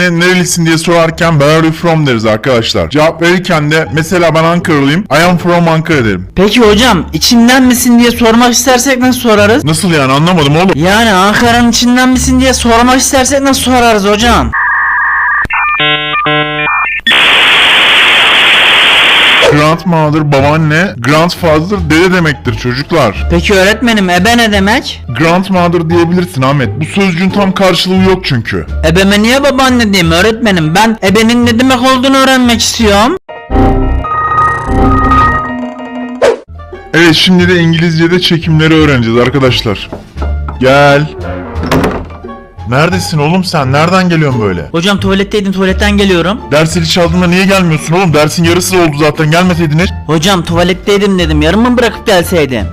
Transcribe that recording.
birine nerelisin diye sorarken where are you from deriz arkadaşlar. Cevap verirken de mesela ben Ankaralıyım. I am from Ankara derim. Peki hocam içinden misin diye sormak istersek nasıl sorarız? Nasıl yani anlamadım oğlum. Yani Ankara'nın içinden misin diye sormak istersek nasıl sorarız hocam? Grandmother babaanne, grandfather dede demektir çocuklar. Peki öğretmenim ebe ne demek? Grandmother diyebilirsin Ahmet. Bu sözcüğün tam karşılığı yok çünkü. Ebeme niye babaanne diyeyim öğretmenim? Ben ebenin ne demek olduğunu öğrenmek istiyorum. Evet şimdi de İngilizce'de çekimleri öğreneceğiz arkadaşlar. Gel. Neredesin oğlum sen? Nereden geliyorsun böyle? Hocam tuvaletteydim tuvaletten geliyorum. Ders zili çaldığında niye gelmiyorsun oğlum? Dersin yarısı oldu zaten gelmeseydin hiç. Hocam tuvaletteydim dedim yarım mı bırakıp gelseydim?